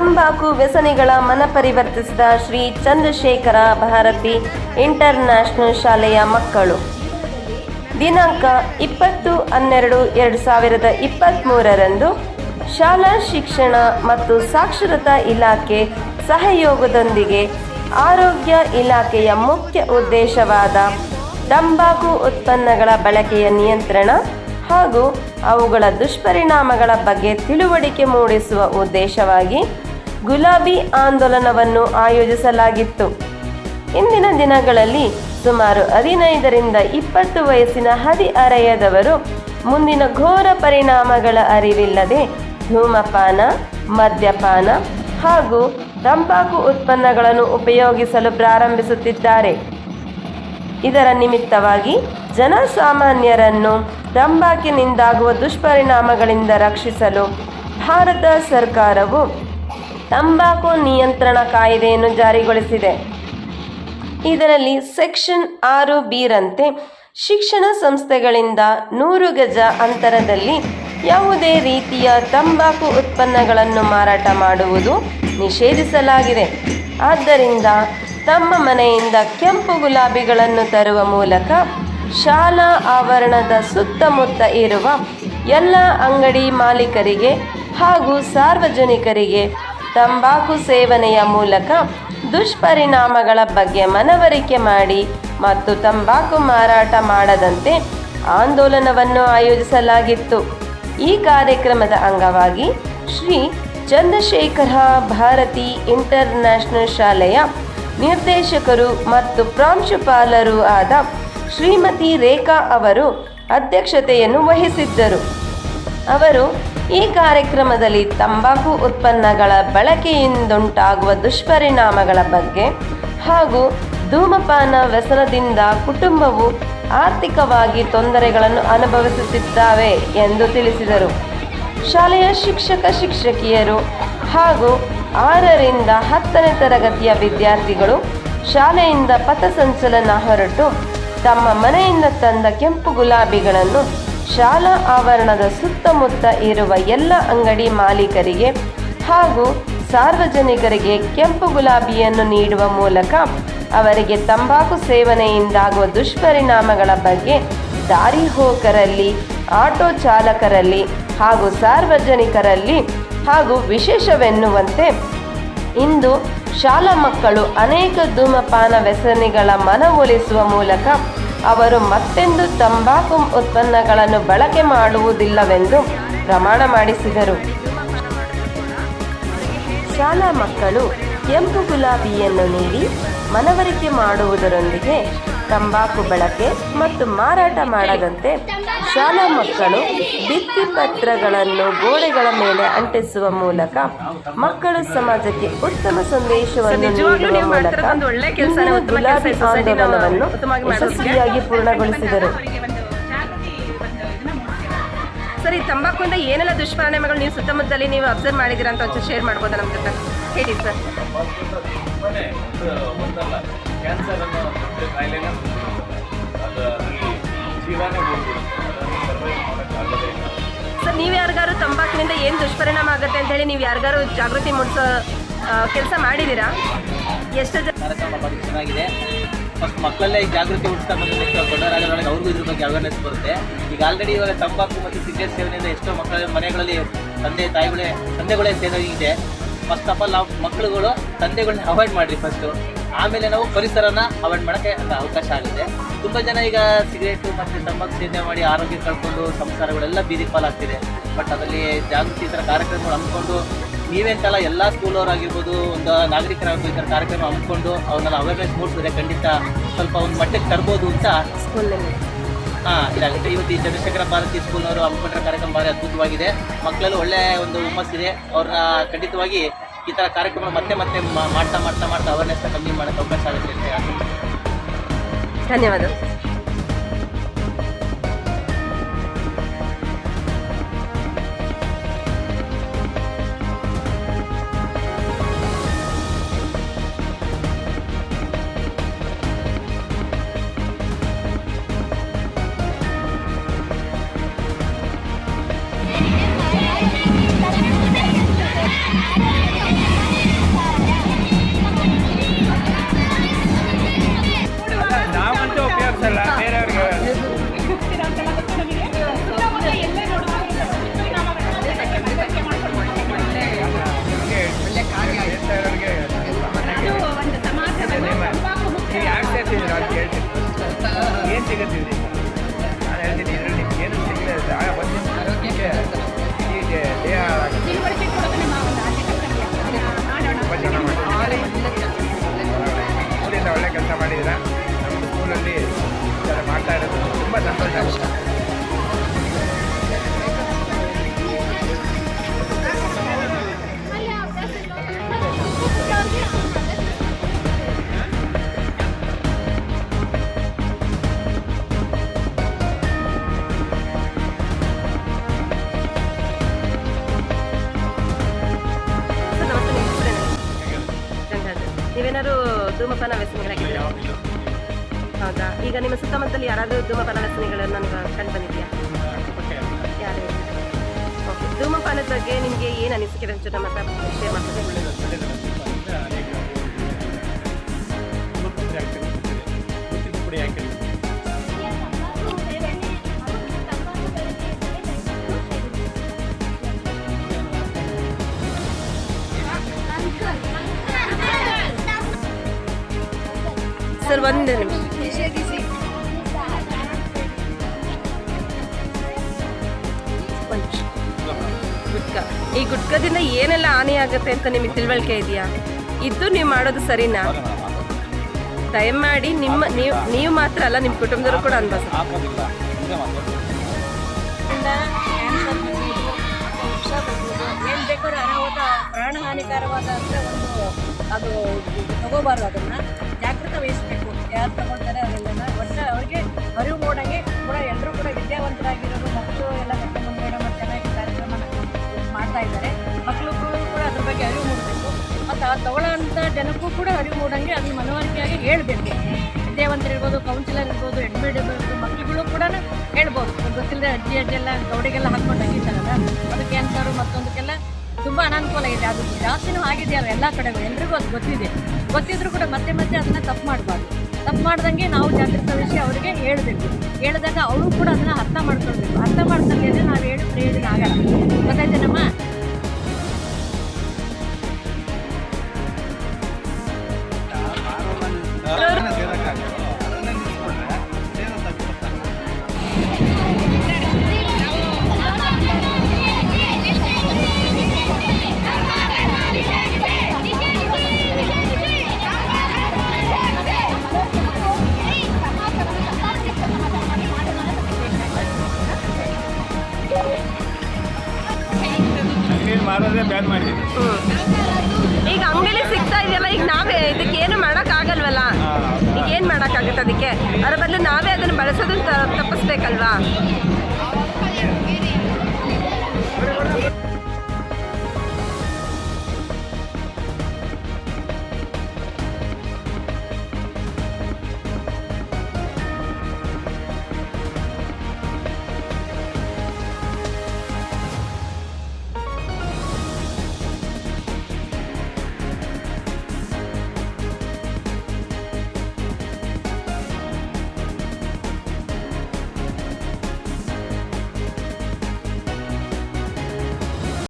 ತಂಬಾಕು ವ್ಯಸನಿಗಳ ಮನ ಪರಿವರ್ತಿಸಿದ ಶ್ರೀ ಚಂದ್ರಶೇಖರ ಭಾರತಿ ಇಂಟರ್ ನ್ಯಾಷನಲ್ ಶಾಲೆಯ ಮಕ್ಕಳು. ದಿನಾಂಕ ಇಪ್ಪತ್ತು ಹನ್ನೆರಡು ಎರಡು ಸಾವಿರದ ಇಪ್ಪತ್ತ್ಮೂರರಂದು ಶಾಲಾ ಶಿಕ್ಷಣ ಮತ್ತು ಸಾಕ್ಷರತಾ ಇಲಾಖೆ ಸಹಯೋಗದೊಂದಿಗೆ ಆರೋಗ್ಯ ಇಲಾಖೆಯ ಮುಖ್ಯ ಉದ್ದೇಶವಾದ ತಂಬಾಕು ಉತ್ಪನ್ನಗಳ ಬಳಕೆಯ ನಿಯಂತ್ರಣ ಹಾಗೂ ಅವುಗಳ ದುಷ್ಪರಿಣಾಮಗಳ ಬಗ್ಗೆ ತಿಳುವಳಿಕೆ ಮೂಡಿಸುವ ಉದ್ದೇಶವಾಗಿ ಗುಲಾಬಿ ಆಂದೋಲನವನ್ನು ಆಯೋಜಿಸಲಾಗಿತ್ತು. ಇಂದಿನ ದಿನಗಳಲ್ಲಿ ಸುಮಾರು ಹದಿನೈದರಿಂದ ಇಪ್ಪತ್ತು ವಯಸ್ಸಿನ ಹದಿಹರೆಯದವರು ಮುಂದಿನ ಘೋರ ಪರಿಣಾಮಗಳ ಅರಿವಿಲ್ಲದೆ ಧೂಮಪಾನ, ಮದ್ಯಪಾನ ಹಾಗೂ ತಂಬಾಕು ಉತ್ಪನ್ನಗಳನ್ನು ಉಪಯೋಗಿಸಲು ಪ್ರಾರಂಭಿಸುತ್ತಿದ್ದಾರೆ. ಇದರ ನಿಮಿತ್ತವಾಗಿ ಜನಸಾಮಾನ್ಯರನ್ನು ತಂಬಾಕಿನಿಂದಾಗುವ ದುಷ್ಪರಿಣಾಮಗಳಿಂದ ರಕ್ಷಿಸಲು ಭಾರತ ಸರ್ಕಾರವು ತಂಬಾಕು ನಿಯಂತ್ರಣ ಕಾಯ್ದೆಯನ್ನು ಜಾರಿಗೊಳಿಸಿದೆ. ಇದರಲ್ಲಿ ಸೆಕ್ಷನ್ ಆರು ಬಿರಂತೆ ಶಿಕ್ಷಣ ಸಂಸ್ಥೆಗಳಿಂದ ನೂರು ಗಜ ಅಂತರದಲ್ಲಿ ಯಾವುದೇ ರೀತಿಯ ತಂಬಾಕು ಉತ್ಪನ್ನಗಳನ್ನು ಮಾರಾಟ ಮಾಡುವುದು ನಿಷೇಧಿಸಲಾಗಿದೆ. ಆದ್ದರಿಂದ ತಮ್ಮ ಮನೆಯಿಂದ ಕೆಂಪು ಗುಲಾಬಿಗಳನ್ನು ತರುವ ಮೂಲಕ ಶಾಲಾ ಆವರಣದ ಸುತ್ತಮುತ್ತ ಇರುವ ಎಲ್ಲ ಅಂಗಡಿ ಮಾಲೀಕರಿಗೆ ಹಾಗೂ ಸಾರ್ವಜನಿಕರಿಗೆ ತಂಬಾಕು ಸೇವನೆಯ ಮೂಲಕ ದುಷ್ಪರಿಣಾಮಗಳ ಬಗ್ಗೆ ಮನವರಿಕೆ ಮಾಡಿ ಮತ್ತು ತಂಬಾಕು ಮಾರಾಟ ಮಾಡದಂತೆ ಆಂದೋಲನವನ್ನು ಆಯೋಜಿಸಲಾಗಿತ್ತು. ಈ ಕಾರ್ಯಕ್ರಮದ ಅಂಗವಾಗಿ ಶ್ರೀ ಚಂದ್ರಶೇಖರ ಭಾರತಿ ಇಂಟರ್ನ್ಯಾಷನಲ್ ಶಾಲೆಯ ನಿರ್ದೇಶಕರು ಮತ್ತು ಪ್ರಾಂಶುಪಾಲರು ಆದ ಶ್ರೀಮತಿ ರೇಖಾ ಅವರು ಅಧ್ಯಕ್ಷತೆಯನ್ನು ವಹಿಸಿದ್ದರು. ಅವರು ಈ ಕಾರ್ಯಕ್ರಮದಲ್ಲಿ ತಂಬಾಕು ಉತ್ಪನ್ನಗಳ ಬಳಕೆಯಿಂದುಂಟಾಗುವ ದುಷ್ಪರಿಣಾಮಗಳ ಬಗ್ಗೆ ಹಾಗೂ ಧೂಮಪಾನ ವ್ಯಸನದಿಂದ ಕುಟುಂಬವು ಆರ್ಥಿಕವಾಗಿ ತೊಂದರೆಗಳನ್ನು ಅನುಭವಿಸುತ್ತಿದ್ದಾವೆ ಎಂದು ತಿಳಿಸಿದರು. ಶಾಲೆಯ ಶಿಕ್ಷಕ ಶಿಕ್ಷಕಿಯರು ಹಾಗೂ ಆರರಿಂದ ಹತ್ತನೇ ತರಗತಿಯ ವಿದ್ಯಾರ್ಥಿಗಳು ಶಾಲೆಯಿಂದ ಪಥಸಂಚಲನ ಹೊರಟು ತಮ್ಮ ಮನೆಯಿಂದ ತಂದ ಕೆಂಪು ಗುಲಾಬಿಗಳನ್ನು ಶಾಲಾ ಆವರಣದ ಸುತ್ತಮುತ್ತ ಇರುವ ಎಲ್ಲ ಅಂಗಡಿ ಮಾಲೀಕರಿಗೆ ಹಾಗೂ ಸಾರ್ವಜನಿಕರಿಗೆ ಕೆಂಪು ಗುಲಾಬಿಯನ್ನು ನೀಡುವ ಮೂಲಕ ಅವರಿಗೆ ತಂಬಾಕು ಸೇವನೆಯಿಂದಾಗುವ ದುಷ್ಪರಿಣಾಮಗಳ ಬಗ್ಗೆ ದಾರಿ ಹೋಕರಲ್ಲಿ, ಆಟೋ ಚಾಲಕರಲ್ಲಿ ಹಾಗೂ ಸಾರ್ವಜನಿಕರಲ್ಲಿ ಹಾಗೂ ವಿಶೇಷವೆನ್ನುವಂತೆ ಇಂದು ಶಾಲಾ ಮಕ್ಕಳು ಅನೇಕ ಧೂಮಪಾನ ವ್ಯಸನಿಗಳ ಮನವೊಲಿಸುವ ಮೂಲಕ ಅವರು ಮತ್ತೆಂದು ತಂಬಾಕು ಉತ್ಪನ್ನಗಳನ್ನು ಬಳಕೆ ಮಾಡುವುದಿಲ್ಲವೆಂದು ಪ್ರಮಾಣ ಮಾಡಿಸಿದರು. ಶಾಲಾ ಮಕ್ಕಳು ಕೆಂಪು ಗುಲಾಬಿಯನ್ನು ನೀಡಿ ಮನವರಿಕೆ ಮಾಡುವುದರೊಂದಿಗೆ ತಂಬಾಕು ಬಳಕೆ ಮತ್ತು ಮಾರಾಟ ಮಾಡದಂತೆ ಶಾಲಾ ಮಕ್ಕಳು ಭಿತ್ತಿಪತ್ರಗಳನ್ನು ಗೋಡೆಗಳ ಮೇಲೆ ಅಂಟಿಸುವ ಮೂಲಕ ಮಕ್ಕಳು ಸಮಾಜಕ್ಕೆ ಉತ್ತಮ ಸಂದೇಶವನ್ನು ನೀಡುವ ನೀವು ಮೂಲಕ ಒಂದು ಒಳ್ಳೆ ಕೆಲ್ಸನೇ, ಇಂದಿನ ಉತ್ತಮ ಗುಲಾಬಿ ಆಂದೋಲನವನ್ನು. ಯಶಸ್ವಿಯಾಗಿ ಪೂರ್ಣಗೊಳಿಸಿದರು. ಸರಿ ತಂಬಾಕುಯಿಂದ ಏನೆಲ್ಲ ದುಷ್ಪರಿಣಾಮಗಳು ನೀವು ಸುತ್ತಮುತ್ತಲಿ ನೀವು ಅಬ್ಸರ್ವ್ ಮಾಡಿದ್ದೀರಾ ಅಂತ ಒಂಚೂರು ಶೇರ್ ಮಾಡ್ಬೋದಾ ನಮ್ಮ ಜೊತೆ? ಹೇಳಿ ಸರ್ ಕ್ಯಾನ್ಸರ್ ಅನ್ನೋ ಒಂದು ಕಾಯಿಲೆನ ಅದು ಜೀವನೇ ನೀವು ಯಾರಿಗಾರು ತಂಬಾಕಿನಿಂದ ಏನು ದುಷ್ಪರಿಣಾಮ ಆಗುತ್ತೆ ಅಂತ ಹೇಳಿ ನೀವು ಯಾರಿಗಾರು ಜಾಗೃತಿ ಮೂಡಿಸೋ ಕೆಲಸ ಮಾಡಿದ್ದೀರಾ ಎಷ್ಟು ಕಾರ್ಯಕ್ರಮ ಚೆನ್ನಾಗಿದೆ. ಫಸ್ಟ್ ಮಕ್ಕಳಲ್ಲೇ ಜಾಗೃತಿ ಮೂಡಿಸ್ತಾ ಬಂದು ದೊಡ್ಡವರಾಗೋದ್ರೊಳಗೆ ಅವ್ರಿಗೂ ಇದ್ರ ಬಗ್ಗೆ ಅವೇರ್ನೆಸ್ ಬರುತ್ತೆ. ಈಗ ಆಲ್ರೆಡಿ ಇವಾಗ ತಂಬಾಕು ಮತ್ತು ಸಿಗರೇಟ್ ಸೇವನೆಯಿಂದ ಎಷ್ಟೋ ಮಕ್ಕಳ ಮನೆಗಳಲ್ಲಿ ತಂದೆ, ತಾಯಿಗಳೇ, ತಂದೆಗಳೇ ಸೇರಿದೆ ಫಸ್ಟ್ ಆಫ್ ಆಲ್ ನಾವು ಮಕ್ಕಳುಗಳು ತಂದೆಗಳನ್ನ ಅವಾಯ್ಡ್ ಮಾಡಿರಿ ಫಸ್ಟು ಆಮೇಲೆ ನಾವು ಪರಿಸರನ ಅವಾಯ್ಡ್ ಮಾಡೋಕ್ಕೆ ಅವಕಾಶ ಆಗುತ್ತೆ ತುಂಬ ಜನ ಈಗ ಸಿಗರೇಟು ಮತ್ತು ತಂಬಾಕು ಸೇವನೆ ಮಾಡಿ ಆರೋಗ್ಯ ಕಳ್ಕೊಂಡು ಸಂಸಾರಗಳೆಲ್ಲ ಬೀದಿ ಪಾಲಾಗ್ತಿದೆ ಬಟ್ ಅದರಲ್ಲಿ ಜಾಗೃತಿ ಈ ಥರ ಕಾರ್ಯಕ್ರಮಗಳು ಹಮ್ಮಿಕೊಂಡು ನೀವೇಂತಲ್ಲ ಎಲ್ಲ ಸ್ಕೂಲವರಾಗಿರ್ಬೋದು ಒಂದು ನಾಗರಿಕರಾಗಿರ್ಬೋದು ಈ ಥರ ಕಾರ್ಯಕ್ರಮ ಹಮ್ಮಿಕೊಂಡು ಅವನ್ನೆಲ್ಲ ಅವೇರ್ನೆಸ್ ಮೂಡಿಸಿದ್ರೆ ಖಂಡಿತ ಸ್ವಲ್ಪ ಒಂದು ಮಟ್ಟಕ್ಕೆ ತರ್ಬೋದು ಅಂತ ಸ್ಕೂಲಲ್ಲಿ ಹಾಂ ಇದಾಗುತ್ತೆ. ಇವತ್ತು ಈ ಚಂದ್ರಶೇಖರ ಭಾರತಿ ಸ್ಕೂಲ್ನವರು ಹಮ್ಮಿಕೊಂಡಿರೋ ಕಾರ್ಯಕ್ರಮ ಭಾರಿ ಅದ್ಭುತವಾಗಿದೆ. ಮಕ್ಕಳಲ್ಲಿ ಒಳ್ಳೆಯ ಒಂದು ಹುಮ್ಮಸ್ಸಿದೆ. ಅವ್ರನ್ನ ಖಂಡಿತವಾಗಿ ಈ ಥರ ಕಾರ್ಯಕ್ರಮ ಮತ್ತೆ ಮತ್ತೆ ಮಾಡ್ತಾ ಮಾಡ್ತಾ ಮಾಡ್ತಾ ಅವೇರ್ನೆಸ್ನ ಕಮ್ಮಿ ಮಾಡೋಕ್ಕೆ ಅವಕಾಶ ಆಗುತ್ತೆ ಅಂತ. ಧನ್ಯವಾದ ಸಿಗುತ್ತಿದೆ ನಾನು ಹೇಳ್ತೀನಿ ಇದರಲ್ಲಿ ನಿಮ್ಗೆ ಏನು ಸಿಗಲಿಲ್ಲ ಆಗ ಬಂದಿದ್ದ ಆರೋಗ್ಯಕ್ಕೆ ದೇ- ದೇಹ. ತುಂಬ ಚೆನ್ನಾಗಿ ಒಳ್ಳೆ ಕೆಲಸ ಮಾಡಿದ್ದೀರಾ? ನಮ್ಮ ಸ್ಕೂಲಲ್ಲಿ ಥರ ಮಾಡ್ತಾ ಇರೋದು ತುಂಬ ಸಂತೋಷ. ನಿಮ್ಮ ಸುತ್ತಮುತ್ತಲು ಯಾರಾದರೂ ಧೂಮಪಾನ ವ್ಯಸನಿಗಳನ್ನು ನನಗೆ ಕಂಡು ಬಂದಿದೆಯಾ ಯಾರು? ಓಕೆ ಧೂಮಪಾನದ ಬಗ್ಗೆ ನಿಮಗೆ ಏನು ಅನಿಸಿಕೆ ಅಂತ ನಮ್ಮ ಹತ್ರ ಶೇರ್ ಮಾಡ್ತಾರೆ. ಸರ್ ಒಂದು ನಿಮಿಷ. ಗುಟ್ಕ ಈ ಗುಟ್ಕದಿಂದ ಏನೆಲ್ಲ ಹಾನಿ ಆಗುತ್ತೆ ಅಂತ ನಿಮಗೆ ತಿಳುವಳಿಕೆ ಇದೆಯಾ? ಇದ್ದು ನೀವು ಮಾಡೋದು ಸರಿನಾ? ದಯಮಾಡಿ ನಿಮ್ಮ, ನೀವು ನೀವು ಮಾತ್ರ ಅಲ್ಲ, ನಿಮ್ಮ ಕುಟುಂಬದವರು ಕೂಡ ಅನ್ಬೋದು ಪ್ರಾಣ ಅಂದರೆ ಒಂದು ಅದು ತಗೋಬಾರ್ದು ಅದನ್ನು. ಜಾಗೃತ ವಹಿಸಬೇಕು. ಯಾರು ತಗೊಳ್ತಾರೆ ಅದೆಲ್ಲ ಒಟ್ಟು ಅವ್ರಿಗೆ ಆ ತಗೊಳ್ಳೋಂಥ ಜನಕ್ಕೂ ಕೂಡ ಅರಿವು ಮೂಡಂಗೆ ಅದನ್ನ ಮನವರಿಕೆಯಾಗಿ ಹೇಳಬೇಕು. ವಿದ್ಯಾವಂತರಿರ್ಬೋದು ಕೌನ್ಸಿಲರ್ ಇರ್ಬೋದು ಎಡ್ಮಿಟ್ ಇರ್ಬೋದು ಮಕ್ಕಳುಗಳು ಕೂಡ ಹೇಳ್ಬೋದು. ಗೊತ್ತಿಲ್ಲದೆ ಅಜ್ಜಿ, ಅಜ್ಜೆಲ್ಲ ಗೌಡಿಗೆಲ್ಲ ಹಾಕ್ಕೊಂಡು ಹಂಗಿತಾರಲ್ಲ ಅದು ಕ್ಯಾನ್ಸರು ಮತ್ತೊಂದಕ್ಕೆಲ್ಲ ತುಂಬ ಅನಾನುಕೂಲ ಇದೆ ಅದು ಜಾಸ್ತಿನೂ ಆಗಿದೆಯಲ್ಲ ಎಲ್ಲ ಕಡೆಗೂ. ಎಲ್ರಿಗೂ ಅದು ಗೊತ್ತಿದೆ. ಗೊತ್ತಿದ್ರು ಕೂಡ ಮತ್ತೆ ಮತ್ತೆ ಅದನ್ನ ತಪ್ಪು ಮಾಡಬಾರ್ದು. ತಪ್ಪು ಮಾಡ್ದಂಗೆ ನಾವು ಜಾಗೃತ ವಿಷಯ ಅವರಿಗೆ ಹೇಳಬೇಕು. ಹೇಳಿದಾಗ ಅವರು ಕೂಡ ಅದನ್ನ ಅರ್ಥ ಮಾಡ್ಕೊಳ್ಬೇಕು. ಅರ್ಥ ಮಾಡ್ಕೊಂಡ್ರೆ ನಾವು ಹೇಳಿ ಪ್ರಯೋಜನ ಆಗಲ್ಲ. ಗೊತ್ತಾಯ್ತೇನಮ್ಮ? ಮಾರೋದೇ ಬ್ಯಾನ್ ಮಾಡಿದ್ದೀನಿ ಈಗ ಅಂಗಡಿಲಿ ಸಿಗ್ತಾ ಇದೆಯಲ್ಲ ಈಗ ನಾವೇ ಇದಕ್ಕೆ ಏನು ಮಾಡೋಕ್ಕಾಗಲ್ವಲ್ಲ? ಈಗ ಏನು ಮಾಡೋಕ್ಕಾಗುತ್ತೆ ಅದಕ್ಕೆ? ಅದ್ರ ಬದಲು ನಾವೇ ಅದನ್ನ ಬಳಸೋದನ್ನ ತಪ್ಪಿಸ್ಬೇಕಲ್ವಾ?